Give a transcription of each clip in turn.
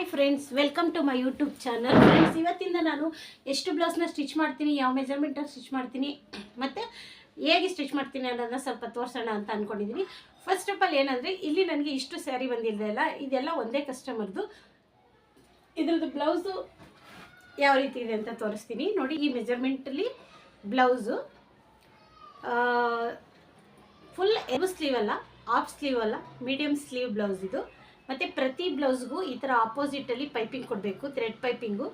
Hi friends welcome to my YouTube channel friends ಇವತ್ತಿಂದ ನಾನು ಎಷ್ಟು ಬ್ಲೌಸ್ನ ಸ್ಟಿಚ್ ಮಾಡ್ತೀನಿ, ಯಾವ ಮೆಜರ್ಮೆಂಟಲ್ಲಿ ಸ್ಟಿಚ್ ಮಾಡ್ತೀನಿ, ಮತ್ತು ಹೇಗೆ ಸ್ಟಿಚ್ ಮಾಡ್ತೀನಿ ಅನ್ನೋದನ್ನ ಸ್ವಲ್ಪ ತೋರಿಸೋಣ ಅಂತ ಅಂದ್ಕೊಂಡಿದ್ದೀನಿ ಫಸ್ಟ್ ಆಫ್ ಆಲ್ ಏನಂದರೆ, ಇಲ್ಲಿ ನನಗೆ ಇಷ್ಟು ಸ್ಯಾರಿ ಬಂದಿಲ್ಲ ಇದೆಲ್ಲ ಒಂದೇ ಕಸ್ಟಮರ್ದು ಇದ್ರದ್ದು ಬ್ಲೌಸು ಯಾವ ರೀತಿ ಇದೆ ಅಂತ ತೋರಿಸ್ತೀನಿ. ನೋಡಿ, ಈ ಮೆಜರ್ಮೆಂಟಲ್ಲಿ ಬ್ಲೌಸು ಫುಲ್ ಎಬ್ ಸ್ಲೀವ್ ಅಲ್ಲ ಆಫ್ ಸ್ಲೀವ್ ಅಲ್ಲ ಮೀಡಿಯಮ್ ಸ್ಲೀವ್ ಬ್ಲೌಸ್ ಇದು. ಮತ್ತು ಪ್ರತಿ ಬ್ಲೌಸ್ಗೂ ಈ ಥರ ಆಪೋಸಿಟಲ್ಲಿ ಪೈಪಿಂಗ್ ಕೊಡಬೇಕು ಥ್ರೆಡ್ ಪೈಪಿಂಗು.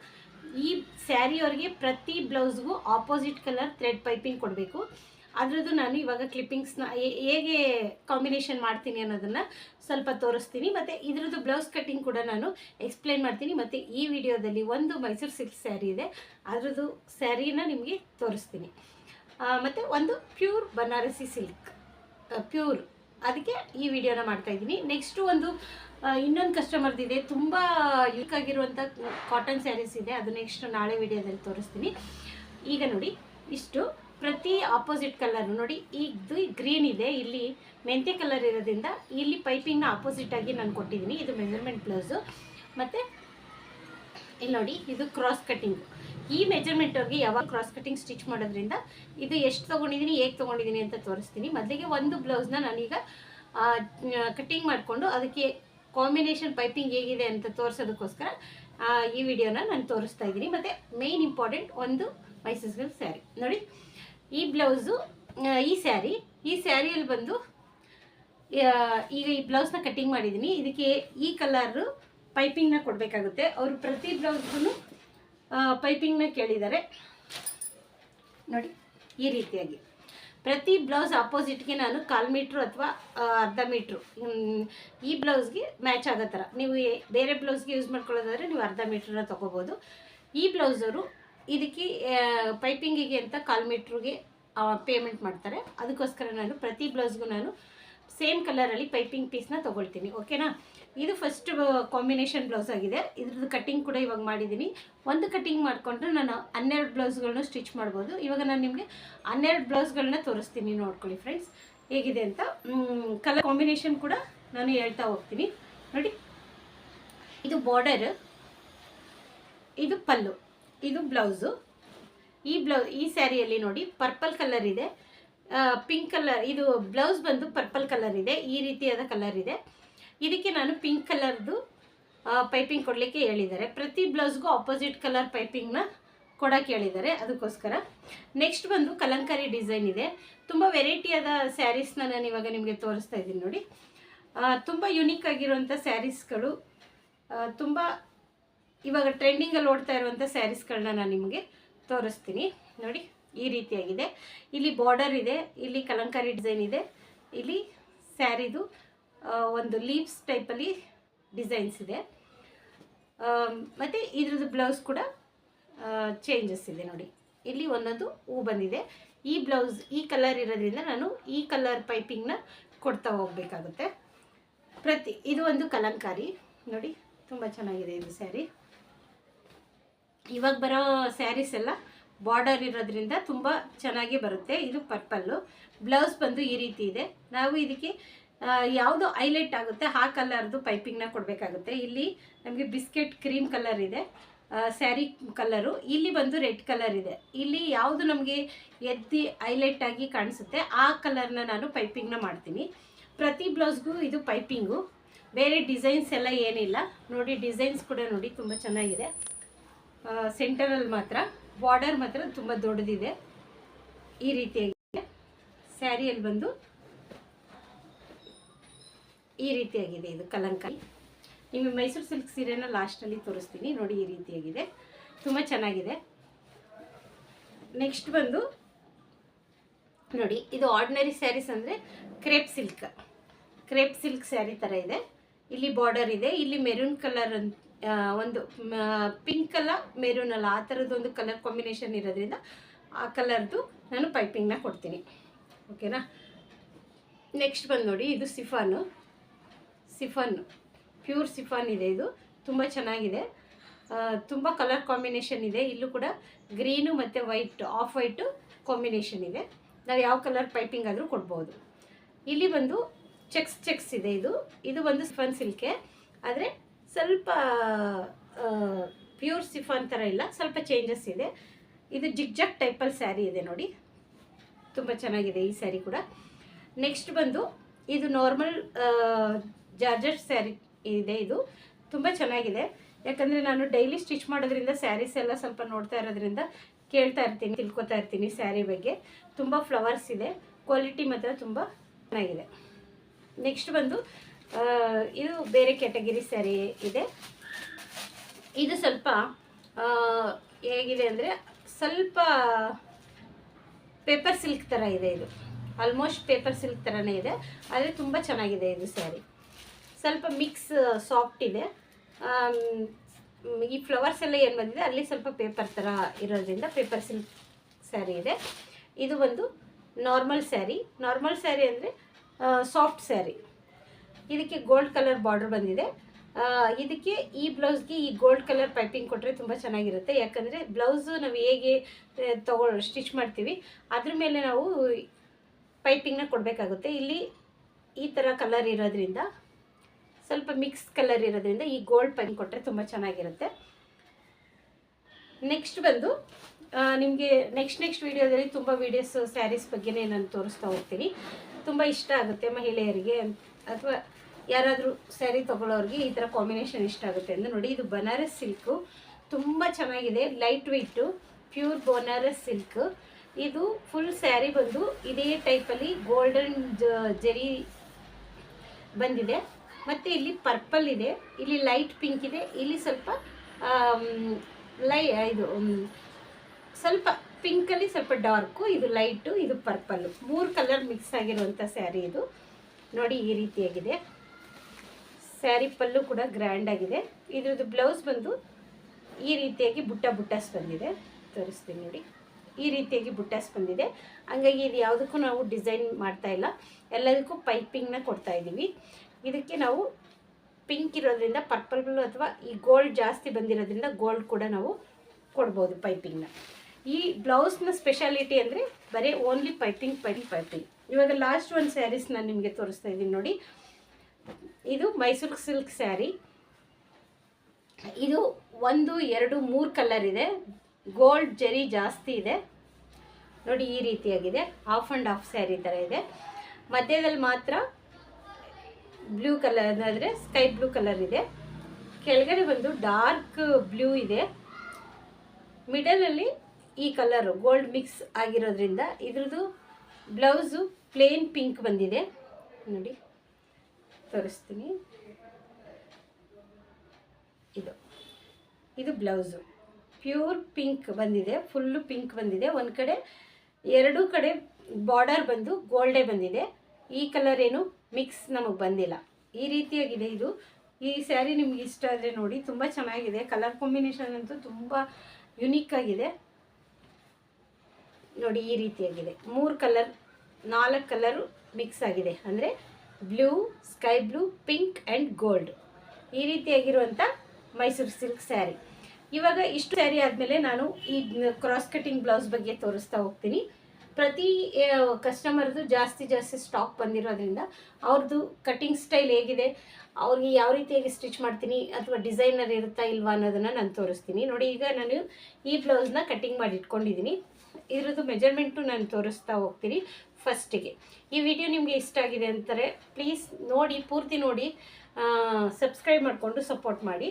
ಈ ಸ್ಯಾರಿಯವ್ರಿಗೆ ಪ್ರತಿ ಬ್ಲೌಸ್ಗೂ ಆಪೋಸಿಟ್ ಕಲರ್ ಥ್ರೆಡ್ ಪೈಪಿಂಗ್ ಕೊಡಬೇಕು. ಅದರದ್ದು ನಾನು ಇವಾಗ ಕ್ಲಿಪ್ಪಿಂಗ್ಸ್ನ ಹೇಗೆ ಕಾಂಬಿನೇಷನ್ ಮಾಡ್ತೀನಿ ಅನ್ನೋದನ್ನು ಸ್ವಲ್ಪ ತೋರಿಸ್ತೀನಿ. ಮತ್ತು ಇದರದ್ದು ಬ್ಲೌಸ್ ಕಟ್ಟಿಂಗ್ ಕೂಡ ನಾನು ಎಕ್ಸ್ಪ್ಲೈನ್ ಮಾಡ್ತೀನಿ. ಮತ್ತು ಈ ವಿಡಿಯೋದಲ್ಲಿ ಒಂದು ಮೈಸೂರು ಸಿಲ್ಕ್ ಸ್ಯಾರಿ ಇದೆ. ಅದರದ್ದು ಸ್ಯಾರಿನ ನಿಮಗೆ ತೋರಿಸ್ತೀನಿ. ಮತ್ತು ಒಂದು ಪ್ಯೂರ್ ಬನಾರಸಿ ಸಿಲ್ಕ್ ಪ್ಯೂರ್ ಅದಕ್ಕೆ ಈ ವಿಡಿಯೋನ ಮಾಡ್ತಾ ಇದ್ದೀನಿ. ನೆಕ್ಸ್ಟು ಒಂದು ಇನ್ನೊಂದು ಕಸ್ಟಮರ್ದಿದೆ ತುಂಬ ಯೂಕ್ ಆಗಿರುವಂಥ ಕಾಟನ್ ಸ್ಯಾರೀಸ್ ಇದೆ. ಅದು ನೆಕ್ಸ್ಟ್ ನಾಳೆ ವಿಡಿಯೋದಲ್ಲಿ ತೋರಿಸ್ತೀನಿ. ಈಗ ನೋಡಿ, ಇಷ್ಟು ಪ್ರತಿ ಆಪೋಸಿಟ್ ಕಲರ್ ನೋಡಿ ಇದು ಗ್ರೀನ್ ಇದೆ. ಇಲ್ಲಿ ಮೆಂತೆ ಕಲರ್ ಇರೋದ್ರಿಂದ ಇಲ್ಲಿ ಪೈಪಿಂಗ್ನ ಆಪೋಸಿಟ್ ಆಗಿ ನಾನು ಕೊಟ್ಟಿದ್ದೀನಿ. ಇದು ಮೆಜರ್ಮೆಂಟ್ ಬ್ಲೌಸು ಮತ್ತು ಇಲ್ಲಿ ನೋಡಿ, ಇದು ಕ್ರಾಸ್ ಕಟ್ಟಿಂಗ್ ಈ ಮೆಜರ್ಮೆಂಟ್ ಯಾವಾಗ ಕ್ರಾಸ್ ಕಟ್ಟಿಂಗ್ ಸ್ಟಿಚ್ ಮಾಡೋದ್ರಿಂದ ಇದು ಎಷ್ಟು ತೊಗೊಂಡಿದ್ದೀನಿ ಹೇಗೆ ತೊಗೊಂಡಿದ್ದೀನಿ ಅಂತ ತೋರಿಸ್ತೀನಿ. ಮೊದಲಿಗೆ ಒಂದು ಬ್ಲೌಸ್ನ ನಾನೀಗ ಕಟ್ಟಿಂಗ್ ಮಾಡಿಕೊಂಡು ಅದಕ್ಕೆ ಕಾಂಬಿನೇಷನ್ ಪೈಪಿಂಗ್ ಹೇಗಿದೆ ಅಂತ ತೋರಿಸೋದಕ್ಕೋಸ್ಕರ ಈ ವಿಡಿಯೋನ ನಾನು ತೋರಿಸ್ತಾ ಇದ್ದೀನಿ. ಮತ್ತು ಮೇಯ್ನ್ ಇಂಪಾರ್ಟೆಂಟ್ ಒಂದು ಮೈಸೂರು ಸ್ಯಾರಿ ನೋಡಿ, ಈ ಬ್ಲೌಸು ಈ ಸ್ಯಾರಿ ಈ ಸ್ಯಾರಿಯಲ್ಲಿ ಬಂದು ಈಗ ಈ ಬ್ಲೌಸ್ನ ಕಟ್ಟಿಂಗ್ ಮಾಡಿದ್ದೀನಿ. ಇದಕ್ಕೆ ಈ ಕಲರು ಪೈಪಿಂಗ್ನ ಕೊಡಬೇಕಾಗುತ್ತೆ. ಅವರು ಪ್ರತಿ ಬ್ಲೌಸ್ಗೂ ಪೈಪಿಂಗ್ನ ಕೇಳಿದ್ದಾರೆ. ನೋಡಿ, ಈ ರೀತಿಯಾಗಿ. ಪ್ರತಿ ಬ್ಲೌಸ್ ಅಪೋಸಿಟ್ಗೆ ನಾನು ಕಾಲು ಮೀಟ್ರು ಅಥವಾ ಅರ್ಧ ಮೀಟ್ರು. ಈ ಬ್ಲೌಸ್ಗೆ ಮ್ಯಾಚ್ ಆಗೋ ಥರ. ನೀವು ಬೇರೆ ಬ್ಲೌಸ್ಗೆ ಯೂಸ್ ಮಾಡ್ಕೊಳ್ಳೋದಾದ್ರೆ ನೀವು ಅರ್ಧ ಮೀಟ್ರನ್ನ ತೊಗೋಬೋದು. ಈ ಬ್ಲೌಸವರು ಇದಕ್ಕೆ ಪೈಪಿಂಗಿಗೆ ಅಂತ ಕಾಲು ಮೀಟ್ರಿಗೆ ಪೇಮೆಂಟ್ ಮಾಡ್ತಾರೆ. ಅದಕ್ಕೋಸ್ಕರ ನಾನು ಪ್ರತಿ ಬ್ಲೌಸ್ಗೂ ನಾನು ಸೇಮ್ ಕಲರಲ್ಲಿ ಪೈಪಿಂಗ್ ಪೀಸ್ನ ತೊಗೊಳ್ತೀನಿ, ಓಕೆನಾ? ಇದು ಫಸ್ಟ್ ಕಾಂಬಿನೇಷನ್ ಬ್ಲೌಸ್ ಆಗಿದೆ. ಇದ್ರದ್ದು ಕಟ್ಟಿಂಗ್ ಕೂಡ ಇವಾಗ ಮಾಡಿದ್ದೀನಿ ಒಂದು ಕಟ್ಟಿಂಗ್ ಮಾಡಿಕೊಂಡ್ರೆ ನಾನು ಹನ್ನೆರಡು ಬ್ಲೌಸ್ಗಳನ್ನ ಸ್ಟಿಚ್ ಮಾಡ್ಬೋದು. ಇವಾಗ ನಾನು ನಿಮಗೆ ಹನ್ನೆರಡು ಬ್ಲೌಸ್ಗಳನ್ನ ತೋರಿಸ್ತೀನಿ, ನೋಡ್ಕೊಳ್ಳಿ ಫ್ರೆಂಡ್ಸ್ ಹೇಗಿದೆ ಅಂತ? ಕಲರ್ ಕಾಂಬಿನೇಷನ್ ಕೂಡ ನಾನು ಹೇಳ್ತಾ ಹೋಗ್ತೀನಿ. ನೋಡಿ, ಇದು ಬಾರ್ಡರ್ ಇದು ಪಲ್ಲು, ಇದು ಬ್ಲೌಸು ಈ ಬ್ಲೌಸ್ ಈ ಸ್ಯಾರಿಯಲ್ಲಿ ನೋಡಿ ಪರ್ಪಲ್ ಕಲರ್ ಇದೆ. ಪಿಂಕ್ ಕಲರ್ ಇದು ಬ್ಲೌಸ್ ಬಂದು ಪರ್ಪಲ್ ಕಲರ್ ಇದೆ, ಈ ರೀತಿಯಾದ ಕಲರ್ ಇದೆ. ಇದಕ್ಕೆ ನಾನು ಪಿಂಕ್ ಕಲರ್ದು ಪೈಪಿಂಗ್ ಕೊಡಲಿಕ್ಕೆ ಹೇಳಿದ್ದಾರೆ. ಪ್ರತಿ ಬ್ಲೌಸ್ಗೂ ಆಪೋಸಿಟ್ ಕಲರ್ ಪೈಪಿಂಗ್ನ ಕೊಡೋಕ್ಕೆ ಹೇಳಿದ್ದಾರೆ, ಅದಕ್ಕೋಸ್ಕರ. ನೆಕ್ಸ್ಟ್ ಬಂದು ಕಲಂಕಾರಿ ಡಿಸೈನ್ ಇದೆ. ತುಂಬ ವೆರೈಟಿಯಾದ ಸ್ಯಾರೀಸ್ನ ನಾನು ಇವಾಗ ನಿಮಗೆ ತೋರಿಸ್ತಾ ಇದ್ದೀನಿ ನೋಡಿ. ತುಂಬ ಯುನೀಕ್ ಆಗಿರುವಂಥ ಸ್ಯಾರೀಸ್ಗಳು ತುಂಬ ಇವಾಗ ಟ್ರೆಂಡಿಂಗಲ್ಲಿ ಓಡ್ತಾ ಇರುವಂಥ ಸ್ಯಾರೀಸ್ಗಳನ್ನ ನಾನು ನಿಮಗೆ ತೋರಿಸ್ತೀನಿ. ನೋಡಿ. ಈ ರೀತಿಯಾಗಿದೆ. ಇಲ್ಲಿ ಬಾರ್ಡರ್ ಇದೆ, ಇಲ್ಲಿ ಕಲಂಕಾರಿ ಡಿಸೈನ್ ಇದೆ, ಇಲ್ಲಿ ಸ್ಯಾರಿದು ಒಂದು ಲೀವ್ಸ್ ಟೈಪಲ್ಲಿ ಡಿಸೈನ್ಸ್ ಇದೆ. ಮತ್ತು ಇದ್ರದ್ದು ಬ್ಲೌಸ್ ಕೂಡ ಚೇಂಜಸ್ ಇದೆ ನೋಡಿ. ಇಲ್ಲಿ ಒಂದೊಂದು ಹೂ ಬಂದಿದೆ. ಈ ಬ್ಲೌಸ್ ಈ ಕಲರ್ ಇರೋದ್ರಿಂದ ನಾನು ಈ ಕಲರ್ ಪೈಪಿಂಗ್ನ ಕೊಡ್ತಾ ಹೋಗಬೇಕಾಗುತ್ತೆ. ಪ್ರತಿ, ಇದು ಒಂದು ಕಲಂಕಾರಿ. ನೋಡಿ, ತುಂಬ ಚೆನ್ನಾಗಿದೆ ಇದು ಸ್ಯಾರಿ. ಇವಾಗ ಬರೋ ಸ್ಯಾರೀಸ್ ಎಲ್ಲ ಬಾರ್ಡರ್ ಇರೋದ್ರಿಂದ ತುಂಬ ಚೆನ್ನಾಗಿ ಬರುತ್ತೆ. ಇದು ಪರ್ಪಲ್ಲು. ಬ್ಲೌಸ್ ಬಂದು ಈ ರೀತಿ ಇದೆ. ನಾವು ಇದಕ್ಕೆ ಯಾವುದು ಹೈಲೈಟ್ ಆಗುತ್ತೆ, ಆ ಕಲರ್ದು ಪೈಪಿಂಗ್ನ ಕೊಡಬೇಕಾಗುತ್ತೆ. ಇಲ್ಲಿ ನಮಗೆ ಬಿಸ್ಕೆಟ್ ಕ್ರೀಮ್ ಕಲರ್ ಇದೆ ಸ್ಯಾರಿ ಕಲರು. ಇಲ್ಲಿ ಬಂದು ರೆಡ್ ಕಲರ್ ಇದೆ. ಇಲ್ಲಿ ಯಾವುದು ನಮಗೆ ಎದ್ದು ಹೈಲೈಟ್ ಆಗಿ ಕಾಣಿಸುತ್ತೆ, ಆ ಕಲರ್ನ ನಾನು ಪೈಪಿಂಗ್ನ ಮಾಡ್ತೀನಿ. ಪ್ರತಿ ಬ್ಲೌಸ್ಗೂ ಇದು ಪೈಪಿಂಗು. ಬೇರೆ ಡಿಸೈನ್ಸ್ ಎಲ್ಲ ಏನಿಲ್ಲ. ನೋಡಿ, ಡಿಸೈನ್ಸ್ ಕೂಡ ನೋಡಿ, ತುಂಬ ಚೆನ್ನಾಗಿದೆ. ಸೆಂಟರಲ್ಲಿ ಮಾತ್ರ. ಬಾರ್ಡರ್ ಮಾತ್ರ ತುಂಬ ದೊಡ್ಡದಿದೆ. ಈ ರೀತಿಯಾಗಿದೆ. ಸ್ಯಾರಿಯಲ್ಲಿ ಬಂದು ಈ ರೀತಿಯಾಗಿದೆ ಇದು ಕಲಂಕಾರಿ ನಿಮಗೆ ಮೈಸೂರು ಸಿಲ್ಕ್ ಸೀರೆನ ಲಾಸ್ಟಲ್ಲಿ ತೋರಿಸ್ತೀನಿ. ನೋಡಿ ಈ ರೀತಿಯಾಗಿದೆ. ತುಂಬ ಚೆನ್ನಾಗಿದೆ. ನೆಕ್ಸ್ಟ್ ಬಂದು ನೋಡಿ, ಇದು ಆರ್ಡಿನರಿ ಸ್ಯಾರೀಸ್ ಅಂದರೆ crepe silk crepe silk sari ಥರ ಇದೆ. ಇಲ್ಲಿ ಬಾರ್ಡರ್ ಇದೆ. ಇಲ್ಲಿ ಮೆರೂನ್ ಕಲರ್ ಒಂದು ಪಿಂಕ್ ಅಲ್ಲ ಮೆರೂನ್ ಅಲ್ಲ, ಆ ಥರದ್ದು ಒಂದು ಕಲರ್ ಕಾಂಬಿನೇಷನ್ ಇರೋದ್ರಿಂದ ಆ ಕಲರ್ದು ನಾನು ಪೈಪಿಂಗ್ನ ಕೊಡ್ತೀನಿ. ಓಕೆನಾ ನೆಕ್ಸ್ಟ್ ಬಂದು ನೋಡಿ, ಇದು ಸಿಫಾನು ಸಿಫಾನು ಪ್ಯೂರ್ ಸಿಫಾನ್ ಇದೆ ಇದು. ತುಂಬ ಚೆನ್ನಾಗಿದೆ. ತುಂಬ ಕಲರ್ ಕಾಂಬಿನೇಷನ್ ಇದೆ. ಇಲ್ಲೂ ಕೂಡ ಗ್ರೀನು ಮತ್ತು ವೈಟ್ ಆಫ್ ವೈಟು ಕಾಂಬಿನೇಷನ್ ಇದೆ. ನಾವು ಯಾವ ಕಲರ್ ಪೈಪಿಂಗ್ ಆದರೂ ಕೊಡ್ಬೋದು. ಇಲ್ಲಿ ಬಂದು ಚೆಕ್ಸ್ ಚೆಕ್ಸ್ ಇದೆ ಇದು. ಇದು ಒಂದು ಸ್ಪನ್ ಸಿಲ್ಕೆ ಆದರೆ ಸ್ವಲ್ಪ ಪ್ಯೂರ್ ಸಿಫಾನ್ ಥರ ಇಲ್ಲ, ಸ್ವಲ್ಪ ಚೇಂಜಸ್ ಇದೆ. ಇದು ಜಿಗ್ಜಾಗ್ ಟೈಪಲ್ಲಿ ಸ್ಯಾರಿ ಇದೆ ನೋಡಿ. ತುಂಬ ಚೆನ್ನಾಗಿದೆ ಈ ಸ್ಯಾರಿ ಕೂಡ. ನೆಕ್ಸ್ಟ್ ಬಂದು, ಇದು ನಾರ್ಮಲ್ ಜಾರ್ಜರ್ ಸ್ಯಾರಿ ಇದೆ ಇದು. ತುಂಬ ಚೆನ್ನಾಗಿದೆ. ಯಾಕಂದರೆ ನಾನು ಡೈಲಿ ಸ್ಟಿಚ್ ಮಾಡೋದ್ರಿಂದ ಸ್ಯಾರೀಸ್ ಎಲ್ಲ ಸ್ವಲ್ಪ ನೋಡ್ತಾ ಇರೋದ್ರಿಂದ ಕೇಳ್ತಾ ಇರ್ತೀನಿ, ತಿಳ್ಕೊತಾ ಇರ್ತೀನಿ ಸ್ಯಾರಿ ಬಗ್ಗೆ. ತುಂಬ ಫ್ಲವರ್ಸ್ ಇದೆ. ಕ್ವಾಲಿಟಿ ಮಾತ್ರ ತುಂಬ ಚೆನ್ನಾಗಿದೆ. ನೆಕ್ಸ್ಟ್ ಬಂದು ಇದು ಬೇರೆ ಕ್ಯಾಟಗರಿ ಸ್ಯಾರಿ ಇದೆ. ಇದು ಸ್ವಲ್ಪ ಹೇಗಿದೆ ಅಂದರೆ ಸ್ವಲ್ಪ ಪೇಪರ್ ಸಿಲ್ಕ್ ಥರ ಇದೆ ಇದು. ಆಲ್ಮೋಸ್ಟ್ ಪೇಪರ್ ಸಿಲ್ಕ್ ಥರನೇ ಇದೆ. ಆದರೆ ತುಂಬ ಚೆನ್ನಾಗಿದೆ ಇದು ಸ್ಯಾರಿ ಸ್ವಲ್ಪ ಮಿಕ್ಸ್ ಸಾಫ್ಟ್ ಇದೆ. ಈ ಫ್ಲವರ್ಸ್ ಎಲ್ಲ ಏನು ಬಂದಿದೆ, ಅಲ್ಲಿ ಸ್ವಲ್ಪ ಪೇಪರ್ ಥರ ಇರೋದ್ರಿಂದ ಪೇಪರ್ ಸಿಲ್ಕ್ ಸ್ಯಾರಿ ಇದೆ. ಇದು ಒಂದು ನಾರ್ಮಲ್ ಸ್ಯಾರಿ ನಾರ್ಮಲ್ ಸ್ಯಾರಿ ಅಂದರೆ ಸಾಫ್ಟ್ ಸ್ಯಾರಿ ಇದಕ್ಕೆ ಗೋಲ್ಡ್ ಕಲರ್ ಬಾರ್ಡರ್ ಬಂದಿದೆ. ಇದಕ್ಕೆ ಈ ಬ್ಲೌಸ್ಗೆ ಈ ಗೋಲ್ಡ್ ಕಲರ್ ಪೈಪಿಂಗ್ ಕೊಟ್ಟರೆ ತುಂಬ ಚೆನ್ನಾಗಿರುತ್ತೆ. ಯಾಕಂದರೆ ಬ್ಲೌಸು ನಾವು ಹೇಗೆ ತಗೊ ಸ್ಟಿಚ್ ಮಾಡ್ತೀವಿ, ಅದ್ರ ಮೇಲೆ ನಾವು ಪೈಪಿಂಗ್ನ ಕೊಡಬೇಕಾಗುತ್ತೆ. ಇಲ್ಲಿ ಈ ಥರ ಕಲರ್ ಇರೋದ್ರಿಂದ, ಸ್ವಲ್ಪ ಮಿಕ್ಸ್ ಕಲರ್ ಇರೋದ್ರಿಂದ ಈ ಗೋಲ್ಡ್ ಪೈಪಿಂಗ್ ಕೊಟ್ಟರೆ ತುಂಬ ಚೆನ್ನಾಗಿರುತ್ತೆ. ನೆಕ್ಸ್ಟ್ ಬಂದು ನಿಮಗೆ ನೆಕ್ಸ್ಟ್ ನೆಕ್ಸ್ಟ್ ವೀಡಿಯೋದಲ್ಲಿ ತುಂಬ ವೀಡಿಯೋಸ್ ಸ್ಯಾರೀಸ್ ಬಗ್ಗೆನೇ ನಾನು ತೋರಿಸ್ತಾ ಹೋಗ್ತೀನಿ. ತುಂಬ ಇಷ್ಟ ಆಗುತ್ತೆ ಮಹಿಳೆಯರಿಗೆ ಅಥವಾ ಯಾರಾದರೂ ಸ್ಯಾರಿ ತೊಗೊಳ್ಳೋರಿಗೆ ಈ ಥರ ಕಾಂಬಿನೇಷನ್ ಇಷ್ಟ ಆಗುತ್ತೆ ಅಂದರೆ ನೋಡಿ, ಇದು ಬನಾರಸ್ ಸಿಲ್ಕು. ತುಂಬ ಚೆನ್ನಾಗಿದೆ light weight pure Banaras silk. ಇದು ಫುಲ್ ಸ್ಯಾರಿ ಬಂದು ಇದೇ ಟೈಪಲ್ಲಿ ಗೋಲ್ಡನ್ ಜರಿ ಬಂದಿದೆ. ಮತ್ತು ಇಲ್ಲಿ ಪರ್ಪಲ್ ಇದೆ, ಇಲ್ಲಿ ಲೈಟ್ ಪಿಂಕ್ ಇದೆ, ಇಲ್ಲಿ ಸ್ವಲ್ಪ ಲೈ, ಇದು ಸ್ವಲ್ಪ ಪಿಂಕಲ್ಲಿ ಸ್ವಲ್ಪ ಡಾರ್ಕು ಇದು ಲೈಟು ಇದು ಪರ್ಪಲ್ಲು ಮೂರು ಕಲರ್ ಮಿಕ್ಸ್ ಆಗಿರುವಂಥ ಸ್ಯಾರಿ ಇದು. ನೋಡಿ ಈ ರೀತಿಯಾಗಿದೆ ಸ್ಯಾರಿ ಪಲ್ಲು ಕೂಡ ಗ್ರ್ಯಾಂಡ್ ಆಗಿದೆ. ಇದ್ರದ್ದು ಬ್ಲೌಸ್ ಬಂದು ಈ ರೀತಿಯಾಗಿ ಬುಟ್ಟ ಬುಟ್ಟಾಸ್ ಬಂದಿದೆ. ತೋರಿಸ್ತೀನಿ ನೋಡಿ. ಈ ರೀತಿಯಾಗಿ ಬುಟ್ಟಾಸ್ ಬಂದಿದೆ. ಹಂಗಾಗಿ ಇದು ಯಾವುದಕ್ಕೂ ನಾವು ಡಿಸೈನ್ ಮಾಡ್ತಾ ಇಲ್ಲ. ಎಲ್ಲದಕ್ಕೂ ಪೈಪಿಂಗ್ನ ಕೊಡ್ತಾ ಇದ್ದೀವಿ. ಇದಕ್ಕೆ ನಾವು ಪಿಂಕ್ ಇರೋದ್ರಿಂದ ಪರ್ಪಲ್ ಅಥವಾ ಈ ಗೋಲ್ಡ್ ಜಾಸ್ತಿ ಬಂದಿರೋದ್ರಿಂದ ಗೋಲ್ಡ್ ಕೂಡ ನಾವು ಕೊಡ್ಬೋದು ಪೈಪಿಂಗ್ನ ಈ ಬ್ಲೌಸ್ನ ಸ್ಪೆಷಾಲಿಟಿ ಅಂದರೆ ಬರೀ ಓನ್ಲಿ ಪೈಪಿಂಗ್ ಪೈಪಿಂಗ್ ಪೈಪಿಂಗ್ ಇವಾಗ ಲಾಸ್ಟ್ ಒಂದು ಸ್ಯಾರೀಸ್ ನಾನು ನಿಮಗೆ ತೋರಿಸ್ತಾ ಇದ್ದೀನಿ ನೋಡಿ. ಇದು ಮೈಸೂರು ಸಿಲ್ಕ್ ಸ್ಯಾರಿ ಇದು ಒಂದು, ಎರಡು, ಮೂರು ಕಲರ್ ಇದೆ. ಗೋಲ್ಡ್ ಜರಿ ಜಾಸ್ತಿ ಇದೆ. ನೋಡಿ ಈ ರೀತಿಯಾಗಿದೆ. ಆಫ್ ಆ್ಯಂಡ್ ಆಫ್ ಸ್ಯಾರಿ ಥರ ಇದೆ. ಮಧ್ಯದಲ್ಲಿ ಮಾತ್ರ ಬ್ಲೂ ಕಲರ್ ಅಂದರೆ ಸ್ಕೈ ಬ್ಲೂ ಕಲರ್ ಇದೆ. ಕೆಳಗಡೆ ಬಂದು ಡಾರ್ಕ್ ಬ್ಲೂ ಇದೆ. ಮಿಡಲಲ್ಲಿ ಈ ಕಲರು ಗೋಲ್ಡ್ ಮಿಕ್ಸ್ ಆಗಿರೋದ್ರಿಂದ ಇದ್ರದ್ದು ಬ್ಲೌಸು ಪ್ಲೇನ್ ಪಿಂಕ್ ಬಂದಿದೆ. ನೋಡಿ, ತೋರಿಸ್ತೀನಿ. ಇದು ಇದು ಬ್ಲೌಸು. ಪ್ಯೂರ್ ಪಿಂಕ್ ಬಂದಿದೆ, ಫುಲ್ಲು ಪಿಂಕ್ ಬಂದಿದೆ. ಒಂದು ಕಡೆ, ಎರಡೂ ಕಡೆ ಬಾರ್ಡರ್ ಬಂದು ಗೋಲ್ಡೆ ಬಂದಿದೆ. ಈ ಕಲರ್ ಏನು ಮಿಕ್ಸ್ ನಮಗೆ ಬಂದಿಲ್ಲ. ಈ ರೀತಿಯಾಗಿದೆ ಇದು. ಈ ಸ್ಯಾರಿ ನಿಮ್ಗೆ ಇಷ್ಟ ಆದರೆ ನೋಡಿ, ತುಂಬ ಚೆನ್ನಾಗಿದೆ. ಕಲರ್ ಕಾಂಬಿನೇಷನ್ ಅಂತೂ ತುಂಬ ಯುನೀಕ್ ಆಗಿದೆ. ನೋಡಿ ಈ ರೀತಿಯಾಗಿದೆ. ಮೂರು ಕಲರ್, ನಾಲ್ಕು ಕಲರು ಮಿಕ್ಸ್ ಆಗಿದೆ. ಅಂದರೆ blue, sky blue, pink and gold. ಈ ರೀತಿಯಾಗಿರುವಂಥ ಮೈಸೂರು ಸಿಲ್ಕ್ ಸ್ಯಾರಿ. ಇವಾಗ ಇಷ್ಟು ಸ್ಯಾರಿ ಆದಮೇಲೆ ನಾನು ಈ ಕ್ರಾಸ್ ಕಟಿಂಗ್ ಬ್ಲೌಸ್ ಬಗ್ಗೆ ತೋರಿಸ್ತಾ ಹೋಗ್ತೀನಿ. ಪ್ರತಿ ಕಸ್ಟಮರ್ದು ಜಾಸ್ತಿ ಜಾಸ್ತಿ ಸ್ಟಾಕ್ ಬಂದಿರೋದ್ರಿಂದ ಅವ್ರದ್ದು ಕಟಿಂಗ್ ಸ್ಟೈಲ್ ಹೇಗಿದೆ, ಅವ್ರಿಗೆ ಯಾವ ರೀತಿಯಾಗಿ ಸ್ಟಿಚ್ ಮಾಡ್ತೀನಿ ಅಥವಾ ಡಿಸೈನರ್ ಇರುತ್ತಾ ಇಲ್ವಾ ಅನ್ನೋದನ್ನು ನಾನು ತೋರಿಸ್ತೀನಿ. ನೋಡಿ, ಈಗ ನಾನು ಈ ಬ್ಲೌಸ್ನ ಕಟಿಂಗ್ ಮಾಡಿ ಇಟ್ಕೊಂಡಿದ್ದೀನಿ ಇದ್ರದ್ದು ಮೆಜರ್ಮೆಂಟು ನಾನು ತೋರಿಸ್ತಾ ಹೋಗ್ತೀನಿ ಫಸ್ಟಿಗೆ. ಈ ವಿಡಿಯೋ ನಿಮಗೆ ಇಷ್ಟ ಆಗಿದೆ ಅಂತಾರೆ ಪ್ಲೀಸ್ ನೋಡಿ, ಪೂರ್ತಿ ನೋಡಿ ಸಬ್ಸ್ಕ್ರೈಬ್ ಮಾಡಿಕೊಂಡು ಸಪೋರ್ಟ್ ಮಾಡಿ.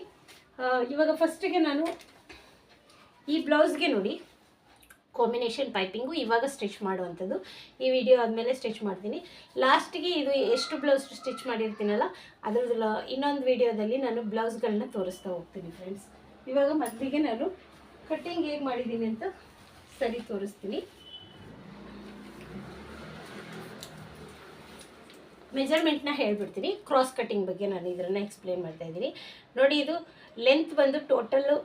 ಇವಾಗ ಫಸ್ಟಿಗೆ ನಾನು ಈ ಬ್ಲೌಸ್ಗೆ ನೋಡಿ, ಕಾಂಬಿನೇಷನ್ ಪೈಪಿಂಗು ಇವಾಗ ಸ್ಟಿಚ್ ಮಾಡುವಂಥದ್ದು. ಈ ವಿಡಿಯೋ ಆದಮೇಲೆ ಸ್ಟಿಚ್ ಮಾಡ್ತೀನಿ. ಲಾಸ್ಟಿಗೆ ಇದು ಎಷ್ಟು ಬ್ಲೌಸ್ ಸ್ಟಿಚ್ ಮಾಡಿರ್ತೀನಲ್ಲ, ಅದ್ರದ್ದು ಇನ್ನೊಂದು ವಿಡಿಯೋದಲ್ಲಿ ನಾನು ಬ್ಲೌಸ್ಗಳನ್ನ ತೋರಿಸ್ತಾ ಹೋಗ್ತೀನಿ ಫ್ರೆಂಡ್ಸ್ ಇವಾಗ ಮೊದಲಿಗೆ ನಾನು ಕಟ್ಟಿಂಗ್ ಹೇಗೆ ಮಾಡಿದ್ದೀನಿ ಅಂತ ಸರಿ ತೋರಿಸ್ತೀನಿ. ಮೆಜರ್ಮೆಂಟ್ನ ಹೇಳ್ಬಿಡ್ತೀನಿ. ಕ್ರಾಸ್ ಕಟ್ಟಿಂಗ್ ಬಗ್ಗೆ ನಾನು ಇದನ್ನು ಎಕ್ಸ್ಪ್ಲೇನ್ ಮಾಡ್ತಾ ಇದ್ದೀನಿ. ನೋಡಿ ಇದು ಲೆಂತ್ ಬಂದು ಟೋಟಲ್ಲು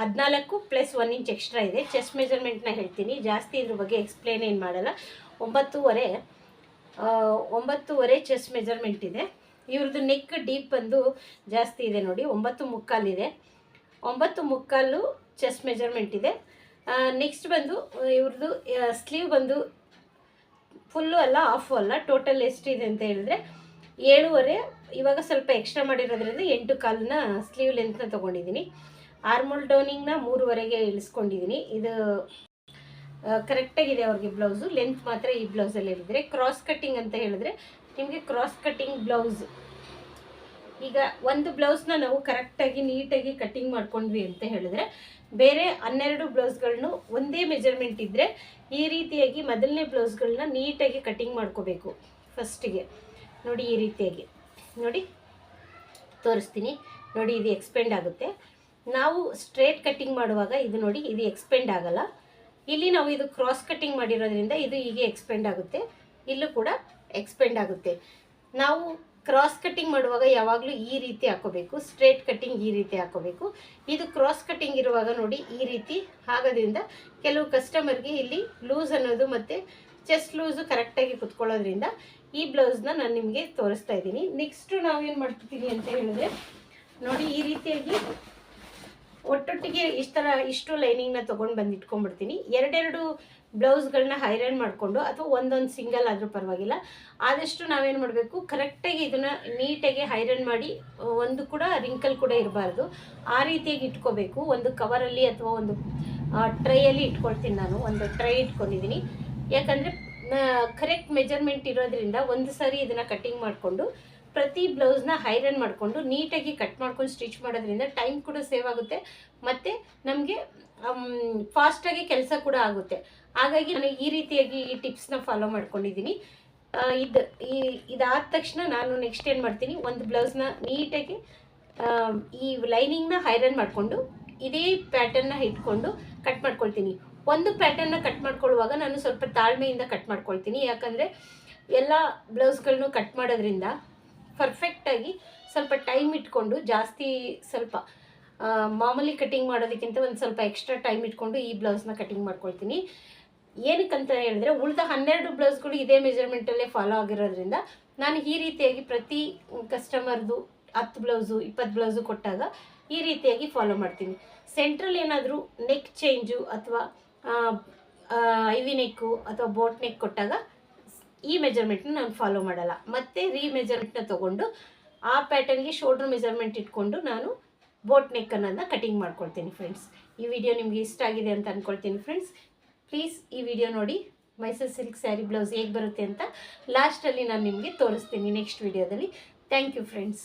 ಹದಿನಾಲ್ಕು ಪ್ಲಸ್ ಒನ್ ಇಂಚ್ ಎಕ್ಸ್ಟ್ರಾ ಇದೆ. ಚೆಸ್ಟ್ ಮೆಜರ್ಮೆಂಟ್ನ ಹೇಳ್ತೀನಿ. ಜಾಸ್ತಿ ಇದ್ರ ಬಗ್ಗೆ ಎಕ್ಸ್ಪ್ಲೇನ್ ಏನು ಮಾಡಲ್ಲ. ಒಂಬತ್ತೂವರೆ ಒಂಬತ್ತೂವರೆ ಚೆಸ್ಟ್ ಮೆಜರ್ಮೆಂಟ್ ಇದೆ. ಇವ್ರದ್ದು ನೆಕ್ ಡೀಪ್ ಬಂದು ಜಾಸ್ತಿ ಇದೆ ನೋಡಿ. ಒಂಬತ್ತು ಮುಕ್ಕಾಲಿದೆ ಒಂಬತ್ತು ಮುಕ್ಕಾಲು ಚೆಸ್ಟ್ ಮೆಜರ್ಮೆಂಟ್ ಇದೆ. ನೆಕ್ಸ್ಟ್ ಬಂದು ಇವ್ರದ್ದು ಸ್ಲೀವ್ ಬಂದು ಫುಲ್ಲು ಅಲ್ಲ ಆಫು ಅಲ್ಲ ಟೋಟಲ್ ಎಷ್ಟಿದೆ ಅಂತ ಹೇಳಿದ್ರೆ, ಏಳುವರೆ, ಇವಾಗ ಸ್ವಲ್ಪ ಎಕ್ಸ್ಟ್ರಾ ಮಾಡಿರೋದ್ರಿಂದ ಎಂಟು ಕಾಲನ್ನ ಸ್ಲೀವ್ ಲೆಂತ್ನ ತೊಗೊಂಡಿದ್ದೀನಿ. ಆರ್ಮೋಲ್ ಡೌನಿಂಗ್ನ ಮೂರುವರೆಗೆ ಇಳಿಸ್ಕೊಂಡಿದ್ದೀನಿ. ಇದು ಕರೆಕ್ಟಾಗಿದೆ ಅವ್ರಿಗೆ ಬ್ಲೌಸು ಲೆಂತ್ ಮಾತ್ರ ಈ ಬ್ಲೌಸಲ್ಲಿ ಹೇಳಿದರೆ. ಕ್ರಾಸ್ ಕಟ್ಟಿಂಗ್ ಅಂತ ಹೇಳಿದ್ರೆ, ನಿಮಗೆ ಕ್ರಾಸ್ ಕಟ್ಟಿಂಗ್ ಬ್ಲೌಸ್ ಈಗ ಒಂದು ಬ್ಲೌಸ್ನ ನಾವು ಕರೆಕ್ಟಾಗಿ, ನೀಟಾಗಿ ಕಟ್ಟಿಂಗ್ ಮಾಡ್ಕೊಂಡ್ವಿ ಅಂತ ಹೇಳಿದ್ರೆ, ಬೇರೆ ಹನ್ನೆರಡು ಬ್ಲೌಸ್ಗಳನ್ನು ಒಂದೇ ಮೆಜರ್ಮೆಂಟ್ ಇದ್ದರೆ ಈ ರೀತಿಯಾಗಿ ಮೊದಲನೇ ಬ್ಲೌಸ್ಗಳನ್ನ ನೀಟಾಗಿ ಕಟ್ಟಿಂಗ್ ಮಾಡ್ಕೋಬೇಕು ಫಸ್ಟಿಗೆ. ನೋಡಿ ಈ ರೀತಿಯಾಗಿ. ನೋಡಿ, ತೋರಿಸ್ತೀನಿ. ನೋಡಿ ಇದು ಎಕ್ಸ್ಪೆಂಡ್ ಆಗುತ್ತೆ. ನಾವು ಸ್ಟ್ರೇಟ್ ಕಟ್ಟಿಂಗ್ ಮಾಡುವಾಗ ಇದು ನೋಡಿ, ಇದು ಎಕ್ಸ್ಪೆಂಡ್ ಆಗಲ್ಲ. ಇಲ್ಲಿ ನಾವು ಇದು ಕ್ರಾಸ್ ಕಟ್ಟಿಂಗ್ ಮಾಡಿರೋದ್ರಿಂದ ಇದು ಹೀಗೆ ಎಕ್ಸ್ಪೆಂಡ್ ಆಗುತ್ತೆ. ಇಲ್ಲೂ ಕೂಡ ಎಕ್ಸ್ಪೆಂಡ್ ಆಗುತ್ತೆ. ನಾವು ಕ್ರಾಸ್ ಕಟ್ಟಿಂಗ್ ಮಾಡುವಾಗ ಯಾವಾಗಲೂ ಈ ರೀತಿ ಹಾಕೋಬೇಕು ಸ್ಟ್ರೇಟ್ ಕಟ್ಟಿಂಗ್ ಈ ರೀತಿ ಹಾಕೋಬೇಕು. ಇದು ಕ್ರಾಸ್ ಕಟ್ಟಿಂಗ್ ಇರುವಾಗ ನೋಡಿ ಈ ರೀತಿ ಆಗೋದ್ರಿಂದ ಕೆಲವು ಕಸ್ಟಮರ್ಗೆ ಇಲ್ಲಿ ಲೂಸ್ ಅನ್ನೋದು ಮತ್ತು ಚೆಸ್ಟ್ ಲೂಸು ಕರೆಕ್ಟಾಗಿ ಕುತ್ಕೊಳ್ಳೋದ್ರಿಂದ ಈ ಬ್ಲೌಸ್ನ ನಾನು ನಿಮಗೆ ತೋರಿಸ್ತಾ ಇದ್ದೀನಿ. ನೆಕ್ಸ್ಟು ನಾವೇನು ಮಾಡ್ತೀನಿ ಅಂತ ಹೇಳಿದ್ರೆ, ನೋಡಿ ಈ ರೀತಿಯಾಗಿ ಒಟ್ಟೊಟ್ಟಿಗೆ ಇಷ್ಟರ ಇಷ್ಟು ಲೈನಿಂಗ್ನ ತೊಗೊಂಡು ಬಂದು ಇಟ್ಕೊಂಡ್ಬಿಡ್ತೀನಿ ಎರಡೆರಡು ಬ್ಲೌಸ್ಗಳನ್ನ ಹೈರನ್ ಮಾಡಿಕೊಂಡು ಅಥವಾ ಒಂದೊಂದು ಸಿಂಗಲ್ ಆದರೂ ಪರವಾಗಿಲ್ಲ. ಆದಷ್ಟು ನಾವೇನು ಮಾಡಬೇಕು, ಕರೆಕ್ಟಾಗಿ ಇದನ್ನು ನೀಟಾಗಿ ಹೈರನ್ ಮಾಡಿ, ಒಂದು ಕೂಡ ರಿಂಕಲ್ ಕೂಡ ಇರಬಾರ್ದು. ಆ ರೀತಿಯಾಗಿ ಇಟ್ಕೋಬೇಕು. ಒಂದು ಕವರಲ್ಲಿ ಅಥವಾ ಒಂದು ಟ್ರೈಯಲ್ಲಿ ಇಟ್ಕೊಳ್ತೀನಿ ನಾನು. ಒಂದು ಟ್ರೈ ಇಟ್ಕೊಂಡಿದ್ದೀನಿ. ಯಾಕಂದರೆ ಕರೆಕ್ಟ್ ಮೆಜರ್ಮೆಂಟ್ ಇರೋದ್ರಿಂದ ಒಂದು ಸಾರಿ ಇದನ್ನು ಕಟ್ಟಿಂಗ್ ಮಾಡಿಕೊಂಡು, ಪ್ರತಿ ಬ್ಲೌಸ್ನ ಹೈರನ್ ಮಾಡಿಕೊಂಡು, ನೀಟಾಗಿ ಕಟ್ ಮಾಡ್ಕೊಂಡು ಸ್ಟಿಚ್ ಮಾಡೋದ್ರಿಂದ ಟೈಮ್ ಕೂಡ ಸೇವ್ ಆಗುತ್ತೆ. ಮತ್ತು ನಮಗೆ ಫಾಸ್ಟಾಗಿ ಕೆಲಸ ಕೂಡ ಆಗುತ್ತೆ. ಹಾಗಾಗಿ ನಾನು ಈ ರೀತಿಯಾಗಿ ಈ ಟಿಪ್ಸ್ನ ಫಾಲೋ ಮಾಡ್ಕೊಂಡಿದ್ದೀನಿ. ಇದು, ಈ, ಇದಾದ ತಕ್ಷಣ ನಾನು ನೆಕ್ಸ್ಟ್ ಏನು ಮಾಡ್ತೀನಿ, ಒಂದು ಬ್ಲೌಸ್ನ ನೀಟಾಗಿ ಈ ಲೈನಿಂಗ್ನ ಹೈರನ್ ಮಾಡಿಕೊಂಡು, ಇದೇ ಪ್ಯಾಟರ್ನ್ನ ಇಟ್ಕೊಂಡು ಕಟ್ ಮಾಡ್ಕೊಳ್ತೀನಿ. ಒಂದು ಪ್ಯಾಟರ್ನ ಕಟ್ ಮಾಡ್ಕೊಳ್ಳುವಾಗ ನಾನು ಸ್ವಲ್ಪ ತಾಳ್ಮೆಯಿಂದ ಕಟ್ ಮಾಡ್ಕೊಳ್ತೀನಿ. ಯಾಕಂದರೆ ಎಲ್ಲ ಬ್ಲೌಸ್ಗಳನ್ನೂ ಕಟ್ ಮಾಡೋದ್ರಿಂದ ಪರ್ಫೆಕ್ಟಾಗಿ ಸ್ವಲ್ಪ ಟೈಮ್ ಇಟ್ಕೊಂಡು ಜಾಸ್ತಿ ಸ್ವಲ್ಪ ಮಾಮೂಲಿ ಕಟಿಂಗ್ ಮಾಡೋದಕ್ಕಿಂತ ಒಂದು ಸ್ವಲ್ಪ ಎಕ್ಸ್ಟ್ರಾ ಟೈಮ್ ಇಟ್ಕೊಂಡು ಈ ಬ್ಲೌಸ್ನ ಕಟಿಂಗ್ ಮಾಡ್ಕೊಳ್ತೀನಿ. ಏನಕ್ಕಂತ ಹೇಳಿದ್ರೆ ಉಳಿದ ಹನ್ನೆರಡು ಬ್ಲೌಸ್ಗಳು ಇದೇ ಮೆಜರ್ಮೆಂಟಲ್ಲೇ ಫಾಲೋ ಆಗಿರೋದ್ರಿಂದ ನಾನು ಈ ರೀತಿಯಾಗಿ ಪ್ರತಿ ಕಸ್ಟಮರ್ದು ಹತ್ತು ಬ್ಲೌಸು, ಇಪ್ಪತ್ತು ಬ್ಲೌಸು ಕೊಟ್ಟಾಗ ಈ ರೀತಿಯಾಗಿ ಫಾಲೋ ಮಾಡ್ತೀನಿ. ಸೆಂಟ್ರಲ್ ಏನಾದರೂ ನೆಕ್ ಚೇಂಜು ಅಥವಾ ಐವಿ ನೆಕ್ಕು ಅಥವಾ ಬೋಟ್ ನೆಕ್ ಕೊಟ್ಟಾಗ ಈ ಮೆಜರ್ಮೆಂಟ್ನ ನಾನು ಫಾಲೋ ಮಾಡಲ್ಲ. ಮತ್ತೆ ರೀ ಮೆಜರ್ಮೆಂಟ್ನ ತೊಗೊಂಡು ಆ ಪ್ಯಾಟರ್ನ್ಗೆ ಶೋಲ್ಡ್ರ್ ಮೆಜರ್ಮೆಂಟ್ ಇಟ್ಕೊಂಡು ನಾನು ಬೋಟ್ ನೆಕ್ ಅನ್ನೋದನ್ನ ಕಟಿಂಗ್ ಮಾಡ್ಕೊಳ್ತೀನಿ ಫ್ರೆಂಡ್ಸ್ ಈ ವಿಡಿಯೋ ನಿಮಗೆ ಇಷ್ಟ ಆಗಿದೆ ಅಂತ ಅಂದ್ಕೊಳ್ತೀನಿ ಫ್ರೆಂಡ್ಸ್ ಪ್ಲೀಸ್ ಈ ವಿಡಿಯೋ ನೋಡಿ. ಮೈಸೂರು ಸಿಲ್ಕ್ ಸ್ಯಾರಿ ಬ್ಲೌಸ್ ಹೇಗೆ ಬರುತ್ತೆ ಅಂತ ಲಾಸ್ಟಲ್ಲಿ ನಾನು ನಿಮಗೆ ತೋರಿಸ್ತೀನಿ ನೆಕ್ಸ್ಟ್ ವಿಡಿಯೋದಲ್ಲಿ ಥ್ಯಾಂಕ್ ಯು ಫ್ರೆಂಡ್ಸ್